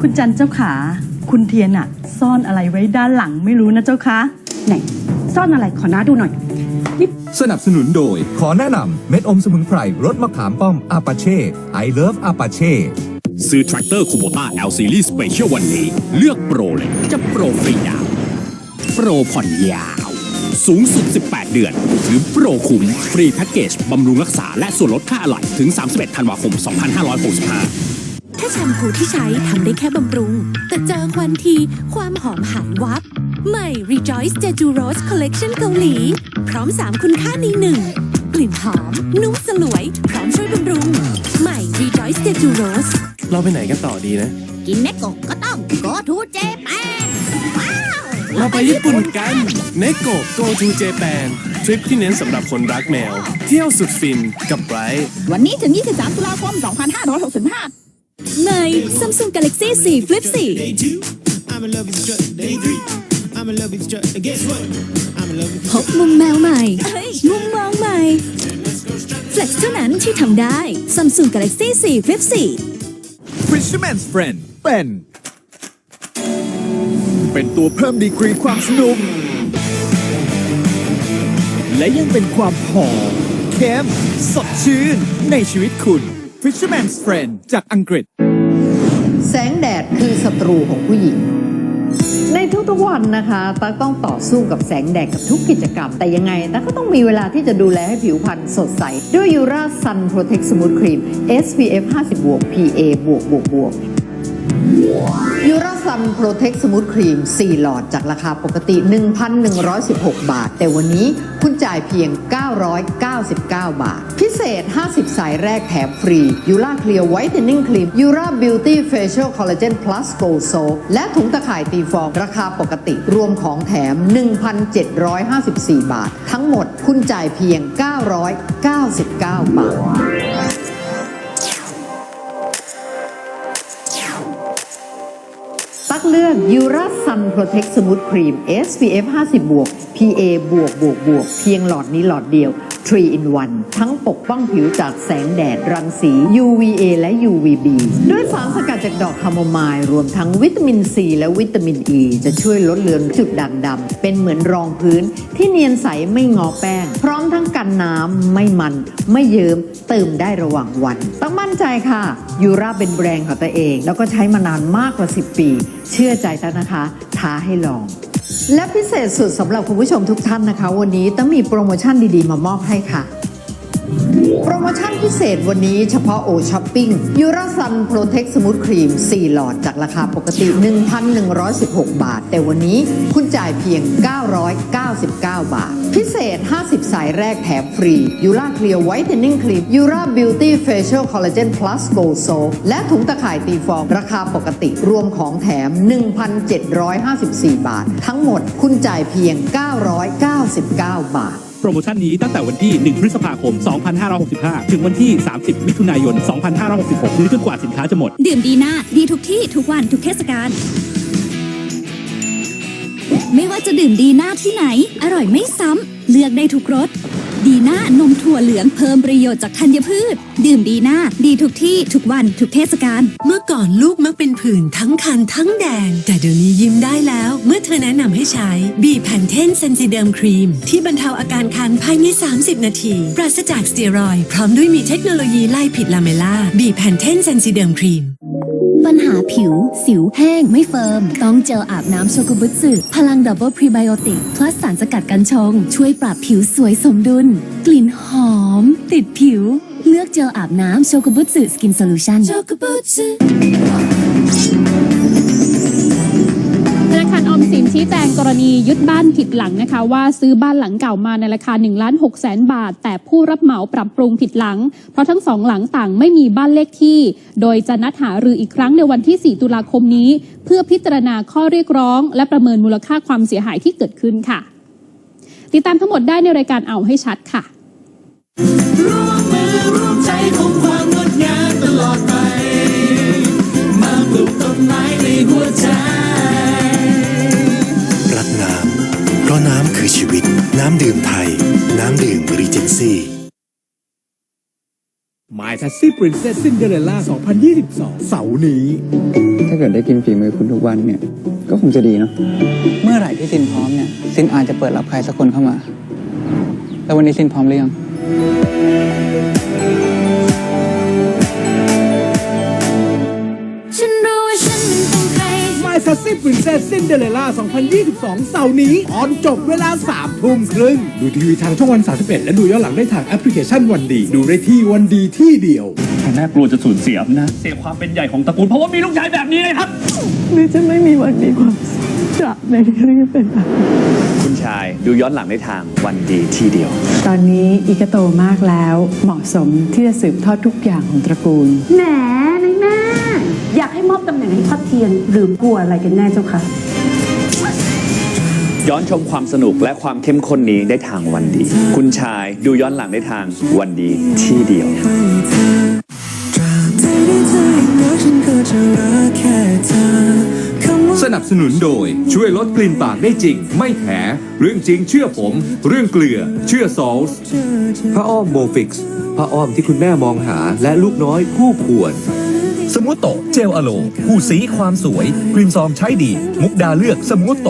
คุณจันเจ้าขา คุณเทียนอะซ่อนอะไรไว้ด้านหลังไม่รู้นะเจ้าคะไหนซ่อนอะไรขอน้าดูหน่อย สนับสนุนโดย ขอแนะนำเม็ดอมสมุนไพรรสมะขามป้อมอาปาเช่ I love อาปาเช่ซื้อแทรกเตอร์คูโบต้า L Series Special วันนี้ เลือกโปรเลย จะโปรฟรีดาวน์โปรผ่อนยาว สูงสุด 18 เดือน หรือโปรคุ้มฟรีแพ็กเกจบำรุงรักษาและส่วนลดค่าอะไหล่ถึง 31 ธันวาคม 2565 ถ้าแชมพูที่ใช้ทำได้แค่บำรุง แต่เจอควันทีความหอมหายวับ ใหม่ Rejoice Jeju Rose Collection เกาหลี พร้อม 3 คุณค่าในหนึ่งกลิ่นหอม นุ่มสลวย พร้อมช่วยบำรุง ใหม่ Rejoice Jeju Rose เราไปไหนกันต่อดีนะ กินเนโกก็ต้อง Go to Japan เราไปญี่ปุ่นกันเนโก Go to Japan ทริปที่เน้นสำหรับคนรักแมว เที่ยวสุดฟินกับไบรท์วันนี้ถึง 23 ตุลาคม 2565 ใน Samsung Galaxy 4 Flip 4 I'm in love with strut day three. I'm in love with strut. And guess what? I'm in love with พบมุมแมวใหม่ มุมมองใหม่ Flex เท่านั้นที่ทำได้ Samsung Galaxy 4 Flip 4 Fisherman's Friend เป็น เป็นตัวเพิ่มดีกรีความสนุกและยังเป็นความหอมเข้มสดชื่น ในชีวิตคุณ Fisherman's Friend จากอังกฤษ แสงแดดคือศัตรูของผู้หญิง ในทุกๆวันนะคะตั๊กต้องต่อสู้กับแสงแดดกับทุกกิจกรรม แต่ยังไงตั๊กก็ต้องมีเวลาที่จะดูแลให้ผิวพรรณสดใส ด้วยยูราซันโปรเทคสมูทครีม SPF 50บวก PA บวกบวกบวกยูราซันโปรเทคสมูทครีม 4 หลอดจากราคาปกติ 1,116 บาท แต่วันนี้คุณจ่ายเพียง 999 บาทพิ เศษ 50 สายแรกแถมฟรียูราเคลียร์ไวท์เทนนิ่งครีมยูราบิวตี้เฟเชียลคอลลาเจนพลัสโกโซและถุงตะข่ายตีฟองราคาปกติ รวมของแถม 1,754 บาท ทั้งหมดคุณจ่ายเพียง 999 บาทตักเลือก u r a Sun Protect Smooth Cream SPF 50 บวก PA บวกบวกบวกเพียงหลอดนี้หลอดเดียว 3 in 1 ทั้งปกป้องผิวจากแสงแดด รังสี UVA และ UVB ด้วยสารสกัดจากดอกคาโมไมล์รวมทั้งวิตามินซีและวิตามินอ e, ีจะช่วยลดเลือนจุดด่างดำเป็นเหมือนรองพื้นที่เนียนใสไม่งอแป้ง พร้อมทั้งกันน้ำไม่มัน ไม่เยิ้มเติมได้ระหว่างวัน ต้องมั่นใจค่ะยูราเป็นแบรนด์ของตัวเอง แล้วก็ใช้มานานมากกว่า 10 ปี เชื่อใจตั้งนะคะ ท้าให้ลอง และพิเศษสุดสำหรับคุณผู้ชมทุกท่านนะคะ วันนี้ต้องมีโปรโมชั่นดีๆ มามอบให้ค่ะ โปรโมชั่นพิเศษวันนี้เฉพาะโอช้อปปิ้งยูราซันโปรเทคสมูทครีม 4 หลอดจากราคาปกติ 1,116 บาท แต่วันนี้คุณจ่ายเพียง 999 บาท พิเศษ 50 สายแรกแถมฟรียูราเคลียร์ไวท์เทนนิ่งครีมยูราบิวตี้เฟเชียลคอลลาเจนพลัสโกโซและถุงตะข่ายตีฟองราคาปกติรวมของแถม 1,754 บาท ทั้งหมดคุณจ่ายเพียง 999 บาท โปรโมชั่นนี้ตั้งแต่วันที่ 1 พฤษภาคม 2565 ถึงวันที่ 30 มิถุนายน 2566 หรือจนกว่าสินค้าจะหมด ดื่มดีน่าดีทุกที่ทุกวันทุกเทศกาลไม่ว่าจะดื่มดีหน้าที่ไหน อร่อยไม่ซ้ำ เลือกได้ทุกรส ดีน่านมถั่วเหลืองเพิ่มประโยชน์จากธัญพืช ดื่มดีน่าดีทุกที่ทุกวันทุกเทศกาลเมื่อก่อนลูกมักเป็นผื่นทั้งคันทั้งแดง แต่เดี๋ยวนี้ยิ้มได้แล้ว เมื่อเธอแนะนำให้ใช้บีแพนเทนเซนซิเดิมครีม ที่บรรเทาอาการคันภายใน 30 นาที ปราศจากสเตียรอยด์พร้อมด้วยมีเทคโนโลยีไล่ผิดลาเมล่าบีแพนเทนเซนซิเดิมครีม ปัญหาผิว สิวแห้ง ไม่เฟิร์ม ต้องเจลอาบน้ำโชกุบุตสึพลังดับเบิลพรีไบโอติก พลัสสารสกัดกันชง ช่วยปรับผิวสวยสมดุล กลิ่นหอม ติดผิว เลือกเจลอาบน้ำโชกุบุตสึสกินโซลูชั่นธนาคารออมสินชี้แจงกรณียึดบ้านผิดหลังนะคะ ว่าซื้อบ้านหลังเก่ามาในราคา1ล้าน6แสนบาท แต่ผู้รับเหมาปรับปรุงผิดหลัง เพราะทั้งสองหลังต่างไม่มีบ้านเลขที่ โดยจะนัดหารืออีกครั้งในวันที่ 4 ตุลาคมนี้ เพื่อพิจารณาข้อเรียกร้อง และประเมินมูลค่าความเสียหายที่เกิดขึ้นค่ะ ติดตามทั้งหมดได้ในรายการเอาให้ชัดค่ะร่วมมือร่วมใจคงความงดงามตลอดไป มาปลูกต้นไม้ในหัวใจ น้ำดื่มไทย น้ำดื่มรีเจนซี่ My Sassy Princess Cinderella 2022 เสาร์นี้ ถ้าเกิดได้กินฝีมือคุณทุกวันเนี่ย ก็คงจะดีเนาะ เมื่อไหร่ที่ซินพร้อมเนี่ย ซินอาจจะเปิดรับใครสักคนเข้ามา แล้ววันนี้ซินพร้อมหรือยัง My Sassy Princess Cinderella 2022 เสาร์นี้ ออนจบเวลา3ทุ่มครึ่ง ดูทีวีทางช่องวัน 31 และดูย้อนหลังได้ทางแอปพลิเคชันวันดี ดูได้ที่วันดีที่เดียวน่ากลัวจะสูญเสียอำนาจเสียความเป็นใหญ่ของตระกูลเพราะว่ามีลูกชายแบบนี้เลยครับหรือจะไม่มีวันมีความสุขจะในที่เป็นแบบคุณชายดูย้อนหลังได้ทางวันดีที่เดียว ตอนนี้อีกโตมากแล้วเหมาะสมที่จะสืบทอดทุกอย่างของตระกูลแหมนายแม่อยากให้มอบตำแหน่งให้พัดเทียนหรือกลัวอะไรกันแน่เจ้าคะย้อนชมความสนุกและความเข้มข้นนี้ได้ทางวันดี คุณชายดูย้อนหลังได้ทางวันดีที่เดียว สนับสนุนโดยช่วยลดกลิ่นปากได้จริง ไม่แถเรื่องจริงเชื่อผม เรื่องเกลือเชื่อซอลส์พระอ้อมโมฟิกซ์พระอ้อมที่คุณแม่มองหาและลูกน้อยคู่ควร สมูทโตเจลอโลคู่สีความสวยครีมซองใช้ดี มุกดาเลือกสมูทโต